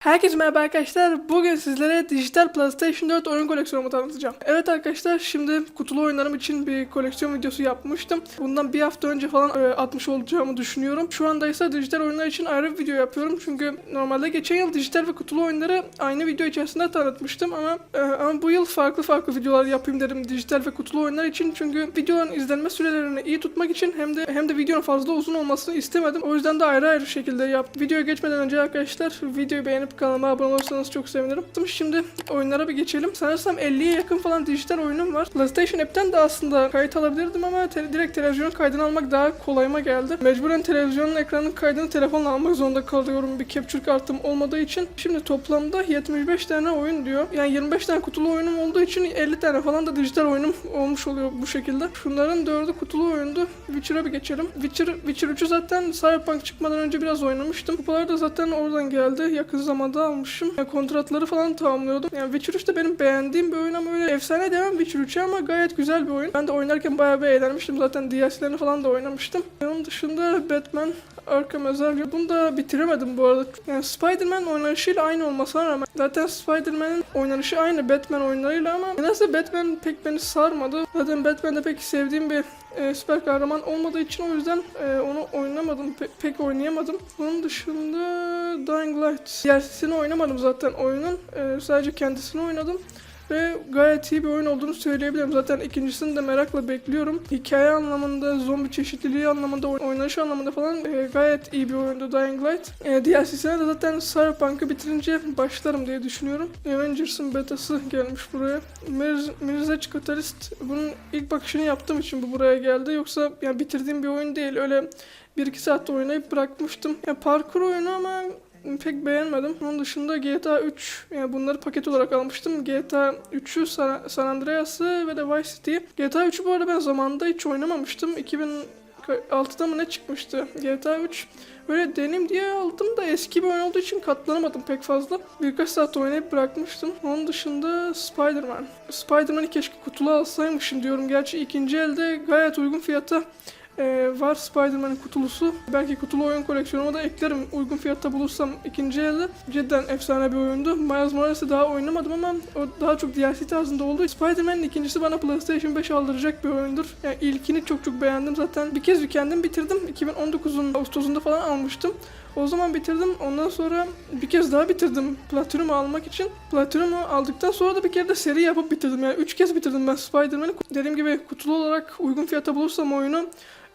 Herkese merhaba arkadaşlar. Bugün sizlere dijital PlayStation 4 oyun koleksiyonumu tanıtacağım. Evet arkadaşlar şimdi kutulu oyunlarım için bir koleksiyon videosu yapmıştım. Bundan bir hafta önce falan e, atmış olacağımı düşünüyorum. Şu anda ise dijital oyunlar için ayrı bir video yapıyorum. Çünkü normalde geçen yıl dijital ve kutulu oyunları aynı video içerisinde tanıtmıştım ama e, ama bu yıl farklı farklı videolar yapayım dedim dijital ve kutulu oyunlar için. Çünkü videoların izlenme sürelerini iyi tutmak için hem de hem de videonun fazla uzun olmasını istemedim. O yüzden de ayrı ayrı şekilde yaptım. Videoya geçmeden önce arkadaşlar videoyu beğenip kanalıma abone olursanız çok sevinirim. Şimdi oyunlara bir geçelim. Sanırsam 50'ye yakın falan dijital oyunum var. PlayStation App'ten de aslında kayıt alabilirdim ama te- direkt televizyonun kaydını almak daha kolayıma geldi. Mecburen televizyonun ekranının kaydını telefonla almak zorunda kalıyorum bir capture kartım olmadığı için. Şimdi toplamda 75 tane oyun diyor. Yani 25 tane kutulu oyunum olduğu için 50 tane falan da dijital oyunum olmuş oluyor bu şekilde. Şunların dördü kutulu oyundu. Witcher'a bir geçelim. Witcher, Witcher 3'ü zaten Cyberpunk çıkmadan önce biraz oynamıştım. Kupalar da zaten oradan geldi. Yakın zamanda almışım. Yani kontratları falan tamamlıyordum. Yani Witcher 3 de benim beğendiğim bir oyun ama öyle efsane demem Witcher 3'e ama gayet güzel bir oyun. Ben de oynarken bayağı bir eğlenmiştim. Zaten DLC'lerini falan da oynamıştım. Onun dışında Batman Arkham Asylum. Bunu da bitiremedim bu arada. Yani Spider-Man oynanışıyla aynı olmasına rağmen zaten Spider-Man'in oynanışı aynı Batman oyunlarıyla ama nedense Batman pek beni sarmadı. Zaten Batman'de pek sevdiğim bir e, süper kahraman olmadığı için o yüzden e, onu oynamadım. Pe- pek oynayamadım. Onun dışında Dying Light. DLC'sini oynamadım zaten oyunun. E, sadece kendisini oynadım. Ve gayet iyi bir oyun olduğunu söyleyebilirim. Zaten ikincisini de merakla bekliyorum. Hikaye anlamında, zombi çeşitliliği anlamında, oyn- oynanış anlamında falan e, gayet iyi bir oyundu Dying Light. E, DLC'sine de zaten Cyberpunk'ı bitirince başlarım diye düşünüyorum. Avengers'ın betası gelmiş buraya. Mirz, Mirzaç bunun ilk bakışını yaptığım için bu buraya geldi. Yoksa yani bitirdiğim bir oyun değil. Öyle 1-2 saatte oynayıp bırakmıştım. Ya parkur oyunu ama pek beğenmedim. Onun dışında GTA 3 yani bunları paket olarak almıştım. GTA 3'ü San, Andreas'ı ve de Vice City. GTA 3'ü bu arada ben zamanında hiç oynamamıştım. 2006'da mı ne çıkmıştı GTA 3. Böyle deneyim diye aldım da eski bir oyun olduğu için katlanamadım pek fazla. Birkaç saat oynayıp bırakmıştım. Onun dışında Spider-Man. Spider-Man'i keşke kutulu alsaymışım diyorum. Gerçi ikinci elde gayet uygun fiyata ee, var Spider-Man'in kutulusu. Belki kutulu oyun koleksiyonuma da eklerim uygun fiyatta bulursam ikinci elde. Cidden efsane bir oyundu. Miles Morales'i daha oynamadım ama o daha çok DLC tarzında oldu. Spider-Man'in ikincisi bana PlayStation 5 aldıracak bir oyundur. Yani ilkini çok çok beğendim zaten. Bir kez kendim bitirdim. 2019'un Ağustos'unda falan almıştım. O zaman bitirdim. Ondan sonra bir kez daha bitirdim Platinum'u almak için. Platinum'u aldıktan sonra da bir kere de seri yapıp bitirdim. Yani 3 kez bitirdim ben Spider-Man'i. Dediğim gibi kutulu olarak uygun fiyata bulursam oyunu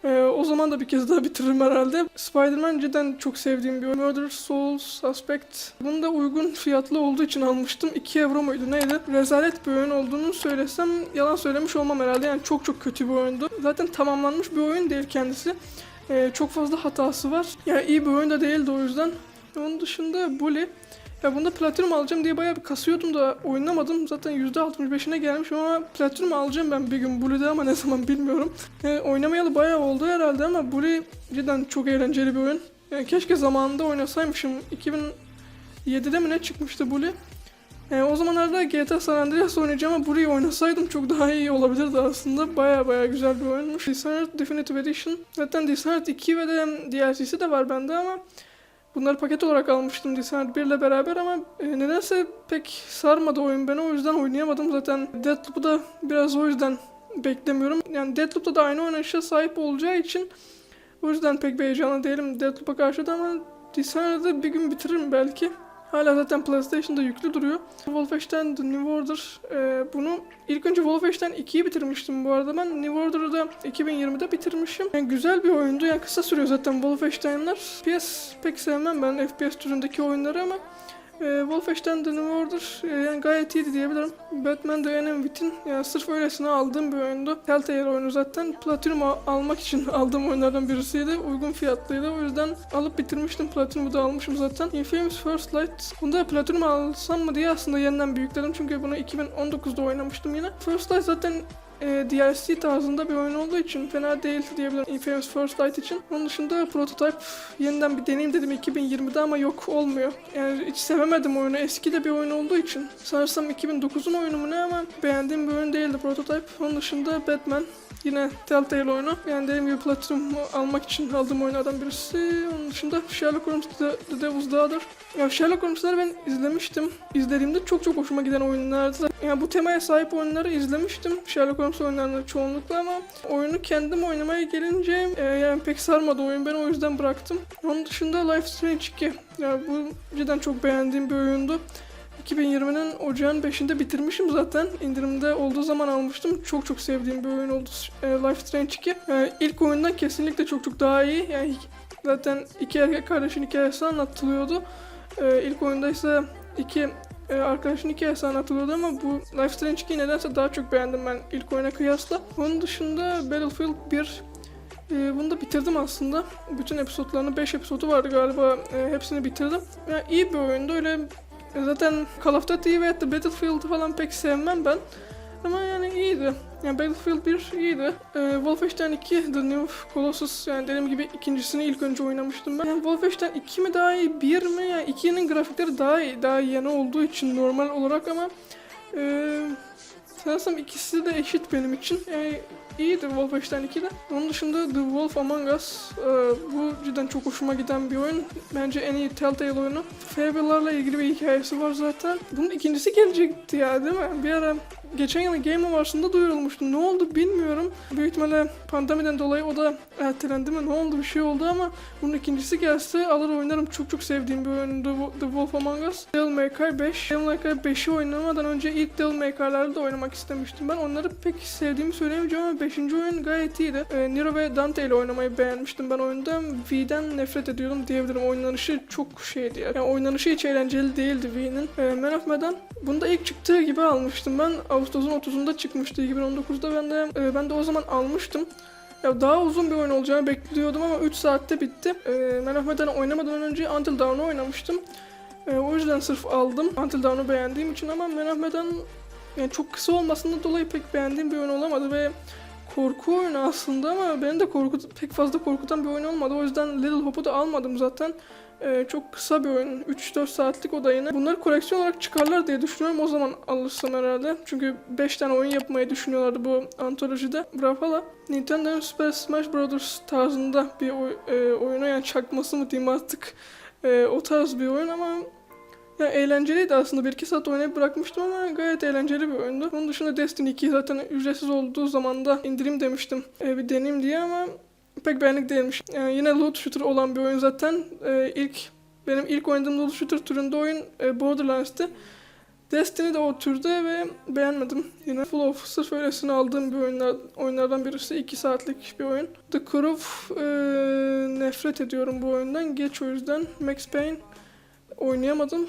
ee, o zaman da bir kez daha bitiririm herhalde. Spider-Man cidden çok sevdiğim bir oyun. Murder Soul Suspect. Bunu da uygun fiyatlı olduğu için almıştım. 2 euro muydu neydi? Rezalet bir oyun olduğunu söylesem yalan söylemiş olmam herhalde. Yani çok çok kötü bir oyundu. Zaten tamamlanmış bir oyun değil kendisi. Ee, çok fazla hatası var. Yani iyi bir oyun da değildi o yüzden. Onun dışında Bully. Ya bunda platinum alacağım diye bayağı bir kasıyordum da oynamadım. Zaten %65'ine gelmişim ama platinum alacağım ben bir gün Bully'de ama ne zaman bilmiyorum. Yani oynamayalı bayağı oldu herhalde ama Bully cidden çok eğlenceli bir oyun. Yani keşke zamanında oynasaymışım. 2007'de mi ne çıkmıştı Bully? Yani o zamanlarda GTA San Andreas oynayacağım ama Bully'yi oynasaydım çok daha iyi olabilirdi aslında. Baya baya güzel bir oyunmuş. Dishonored Definitive Edition. Zaten Dishonored 2 ve de DLC'si de var bende ama Bunları paket olarak almıştım Dishonored 1 ile beraber ama e, nedense pek sarmadı oyun beni o yüzden oynayamadım zaten. Deathloop'u da biraz o yüzden beklemiyorum. Yani Deathloop'ta da aynı oynanışa sahip olacağı için o yüzden pek bir heyecanlı değilim Deathloop'a karşı da ama Dishonored'ı bir gün bitiririm belki. Hala zaten PlayStation'da yüklü duruyor. Wolfenstein The New Order. e, bunu ilk önce Wolfenstein 2'yi bitirmiştim bu arada. Ben New Order'ı da 2020'de bitirmişim. Yani güzel bir oyundu. Yani kısa sürüyor zaten Wolfenstein'lar. FPS pek sevmem ben FPS türündeki oyunları ama e, Wolfenstein The New Order e, yani gayet iyiydi diyebilirim. Batman The Enemy Within yani sırf öylesine aldığım bir oyundu. Telltale oyunu zaten Platinum al- almak için aldığım oyunlardan birisiydi. Uygun fiyatlıydı. O yüzden alıp bitirmiştim. Platinum'u da almışım zaten. Infamous First Light. Bunda Platinum alsam mı diye aslında yeniden büyükledim. Çünkü bunu 2019'da oynamıştım yine. First Light zaten e, DLC tarzında bir oyun olduğu için fena değil diyebilirim Infamous First Light için. Onun dışında Prototype yeniden bir deneyim dedim 2020'de ama yok olmuyor. Yani hiç sevemedim oyunu. Eski de bir oyun olduğu için. Sanırsam 2009'un oyunu mu ne ama beğendiğim bir oyun değildi Prototype. Onun dışında Batman Yine Telltale oyunu. Yani dediğim gibi Platinum almak için aldığım oyunlardan birisi. Onun dışında Sherlock Holmes The, The Devil's Daughter. Ya Sherlock Holmes'ları ben izlemiştim. İzlediğimde çok çok hoşuma giden oyunlardı. Yani bu temaya sahip oyunları izlemiştim. Sherlock Holmes oyunlarını çoğunlukla ama oyunu kendim oynamaya gelince e, yani pek sarmadı oyun. Ben o yüzden bıraktım. Onun dışında Life Strange 2. Yani bu cidden çok beğendiğim bir oyundu. 2020'nin ocağın 5'inde bitirmişim zaten. İndirimde olduğu zaman almıştım. Çok çok sevdiğim bir oyun oldu. E, Life Strange 2. Yani ilk oyundan kesinlikle çok çok daha iyi. Yani zaten iki erkek kardeşin hikayesi anlatılıyordu. E, ilk oyunda ise iki e, arkadaşın hikayesi anlatılıyordu ama bu Life Strange 2'yi nedense daha çok beğendim ben ilk oyuna kıyasla. Onun dışında Battlefield 1 e, bunu da bitirdim aslında. Bütün episodlarını 5 episodu vardı galiba. E, hepsini bitirdim. Yani iyi bir oyundu. Öyle Zaten Call of Duty ve The Battlefield falan pek sevmem ben. Ama yani iyiydi. Yani Battlefield 1 iyiydi. Ee, Wolfenstein 2 The New Colossus yani dediğim gibi ikincisini ilk önce oynamıştım ben. Yani Wolfenstein 2 mi daha iyi 1 mi? Yani 2'nin grafikleri daha iyi. Daha yeni olduğu için normal olarak ama ee, sanırsam ikisi de eşit benim için. Yani iyiydi Wolfenstein 2'de. Onun dışında The Wolf Among Us e, bu cidden çok hoşuma giden bir oyun. Bence en iyi Telltale oyunu. Fable'larla ilgili bir hikayesi var zaten. Bunun ikincisi gelecekti ya değil mi? Bir ara geçen yıl Game Awards'ında duyurulmuştu. Ne oldu bilmiyorum. Büyük ihtimalle pandemiden dolayı o da ertelendi mi? Ne oldu bir şey oldu ama bunun ikincisi gelse alır oynarım. Çok çok sevdiğim bir oyun The, The Wolf Among Us. Devil May Cry 5. Devil May Cry 5'i oynamadan önce ilk Devil May Cry'larda da oynamak istemiştim. Ben onları pek sevdiğimi söyleyemeyeceğim ama 5. oyun gayet iyiydi. Ee, Nero ve Dante ile oynamayı beğenmiştim ben oyunda. V'den nefret ediyordum diyebilirim. Oynanışı çok şeydi ya. Yani oynanışı hiç eğlenceli değildi V'nin. Ee, Man of Medan Bunda ilk çıktığı gibi almıştım ben. Ağustos'un 30'unda çıkmıştı 2019'da. Ben de e, ben de o zaman almıştım. Ya daha uzun bir oyun olacağını bekliyordum ama 3 saatte bitti. E, oynamadan önce Until Dawn'u oynamıştım. E, o yüzden sırf aldım. Until Dawn'u beğendiğim için ama Man yani çok kısa olmasından dolayı pek beğendiğim bir oyun olamadı ve korku oyunu aslında ama beni de korku, pek fazla korkutan bir oyun olmadı. O yüzden Little Hope'u da almadım zaten. Ee, çok kısa bir oyun. 3-4 saatlik o da yine. Bunları koleksiyon olarak çıkarlar diye düşünüyorum. O zaman alırsam herhalde. Çünkü 5 tane oyun yapmayı düşünüyorlardı bu antolojide. Brawlhalla. Nintendo'nun Super Smash Bros. tarzında bir oy- e, oyunu yani çakması mı diyeyim artık. E, o tarz bir oyun ama ya eğlenceliydi aslında. 1-2 saat oynayıp bırakmıştım ama gayet eğlenceli bir oyundu. Onun dışında Destiny 2 zaten ücretsiz olduğu zaman da indirim demiştim. E, bir deneyim diye ama pek beğenlik değilmiş. Yani yine loot shooter olan bir oyun zaten. E, ilk benim ilk oynadığım loot shooter türünde oyun e, Borderlands'ti. Destiny de o türde ve beğenmedim. Yine Full of sırf öylesine aldığım bir oyunlar, oyunlardan birisi. 2 saatlik bir oyun. The Crew e, nefret ediyorum bu oyundan. Geç o yüzden. Max Payne oynayamadım.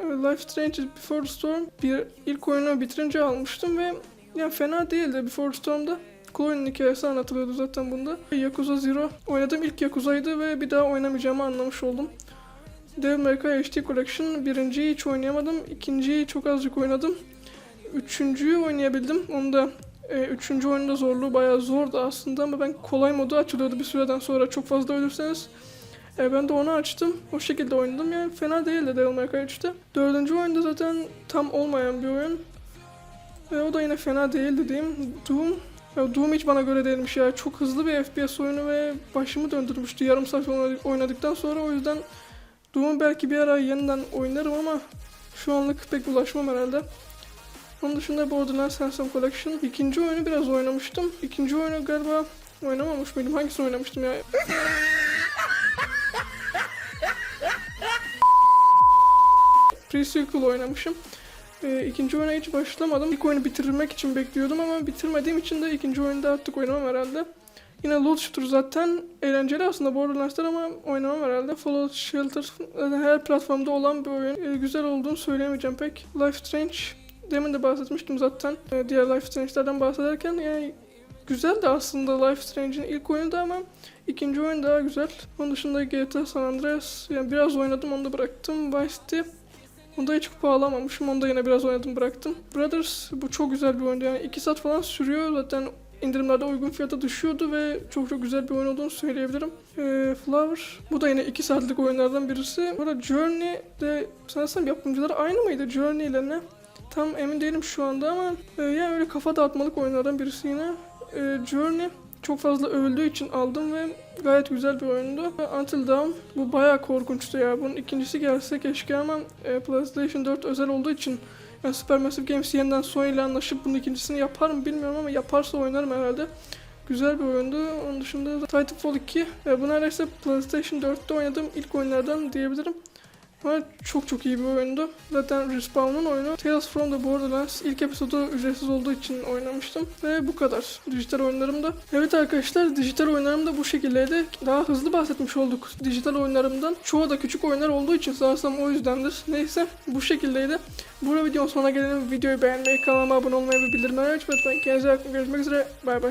E, Life Strange Before Storm bir ilk oyunu bitirince almıştım ve yani fena değildi Before Storm'da. Chloe'nin hikayesi anlatılıyordu zaten bunda. Yakuza Zero oynadığım ilk Yakuza'ydı ve bir daha oynamayacağımı anlamış oldum. Devil May Cry HD Collection birinciyi hiç oynayamadım. ikinciyi çok azıcık oynadım. Üçüncüyü oynayabildim. Onu da e, üçüncü oyunda zorluğu bayağı zordu aslında ama ben kolay modu açılıyordu bir süreden sonra çok fazla ölürseniz. E, ben de onu açtım. O şekilde oynadım. Yani fena değildi Devil May Cry 3'te. Dördüncü oyunda zaten tam olmayan bir oyun. Ve o da yine fena değildi diyeyim. Doom ya Doom hiç bana göre değilmiş ya. Çok hızlı bir FPS oyunu ve başımı döndürmüştü yarım saat oynadık- oynadıktan sonra. O yüzden Doom'u belki bir ara yeniden oynarım ama şu anlık pek ulaşmam herhalde. Onun dışında Borderlands Handsome Collection. İkinci oyunu biraz oynamıştım. İkinci oyunu galiba oynamamış mıydım? Hangisini oynamıştım ya? Pre-sequel oynamışım. Ee, ikinci oyuna hiç başlamadım. İlk oyunu bitirmek için bekliyordum ama bitirmediğim için de ikinci oyunda artık oynamam herhalde. Yine loot shooter zaten eğlenceli aslında Borderlands'lar ama oynamam herhalde. Fallout Shelter her platformda olan bir oyun. Ee, güzel olduğunu söyleyemeyeceğim pek. Life Strange demin de bahsetmiştim zaten. Ee, diğer Life Strange'lerden bahsederken yani güzel de aslında Life Strange'in ilk oyunu da ama ikinci oyun daha güzel. Onun dışında GTA San Andreas yani biraz oynadım onu da bıraktım. Vice City Onda hiç kupa alamamışım. Onda yine biraz oynadım bıraktım. Brothers bu çok güzel bir oyundu yani. 2 saat falan sürüyor. Zaten indirimlerde uygun fiyata düşüyordu ve çok çok güzel bir oyun olduğunu söyleyebilirim. Ee, Flower bu da yine 2 saatlik oyunlardan birisi. Burada Journey de sanırsam yapımcıları aynı mıydı Journey ile ne? Tam emin değilim şu anda ama e, yani öyle kafa dağıtmalık oyunlardan birisi yine. E, Journey çok fazla övüldüğü için aldım ve gayet güzel bir oyundu. Until Dawn bu bayağı korkunçtu ya. Bunun ikincisi gelse keşke ama e, PlayStation 4 özel olduğu için yani Supermassive Games yeniden Sony ile anlaşıp bunun ikincisini yapar mı bilmiyorum ama yaparsa oynarım herhalde. Güzel bir oyundu. Onun dışında da Titanfall 2. E, bu neredeyse PlayStation 4'te oynadığım ilk oyunlardan diyebilirim. Ama çok çok iyi bir oyundu. Zaten Respawn'un oyunu Tales from the Borderlands ilk episodu ücretsiz olduğu için oynamıştım. Ve bu kadar dijital oyunlarımda. Evet arkadaşlar dijital oyunlarım da bu şekildeydi. Daha hızlı bahsetmiş olduk dijital oyunlarımdan. Çoğu da küçük oyunlar olduğu için sanırsam o yüzdendir. Neyse bu şekildeydi. Bu videonun sonuna gelelim. Videoyu beğenmeyi, kanalıma abone olmayı ve bildirimleri açmayı unutmayın. Kendinize iyi bakın. Görüşmek üzere. Bay bay.